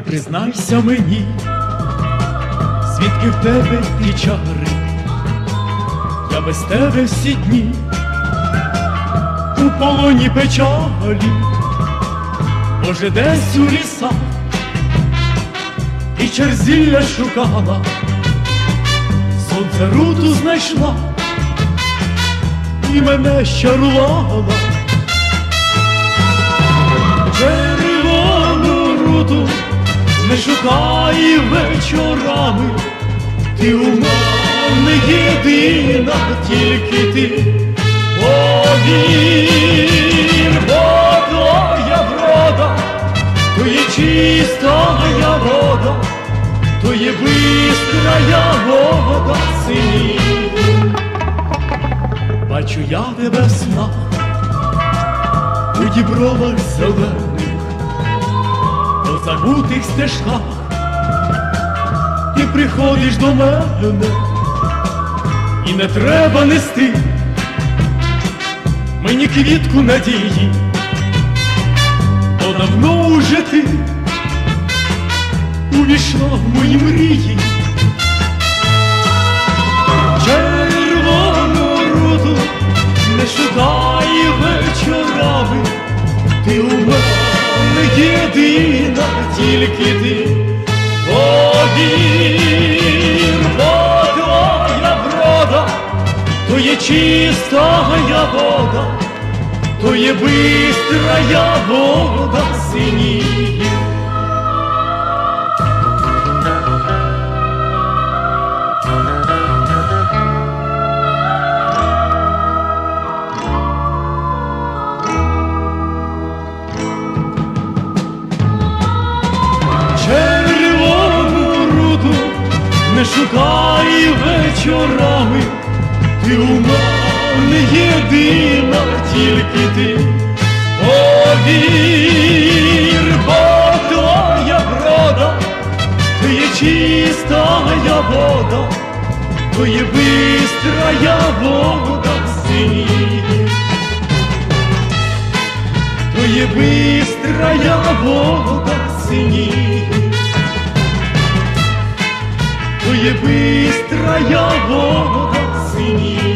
признайся мені, звідки в тебе ті чари, я без тебе всі дні у полоні печалі, може, десь у лісах і черзілля шукала, сонце руту знайшла і мене щарувала. Не шукай вечорами, ти у мене єдина, тільки ти. Повір, бо твоя врода, то є чистая вода, то є бистрая вода сині. Бачу я тебе в снах у дібровах зелених, забутих стежках, ти приходиш до мене, і не треба нести мені квітку надії, бо давно уже ти увійшла в мої мрії. Червону руду не шукай вечорами, ти у мене єдина, тільки ти повір, бо твоя врода, то є чистая вода, то є бистрая вода синіє. Не шукай вечорами, ти у мене єдина, тільки ти. Повір, бо твоя врода, то є чистая вода, то є бистрая вода синіє. То є бистрая вода синіє, то Твоє я вода синіє.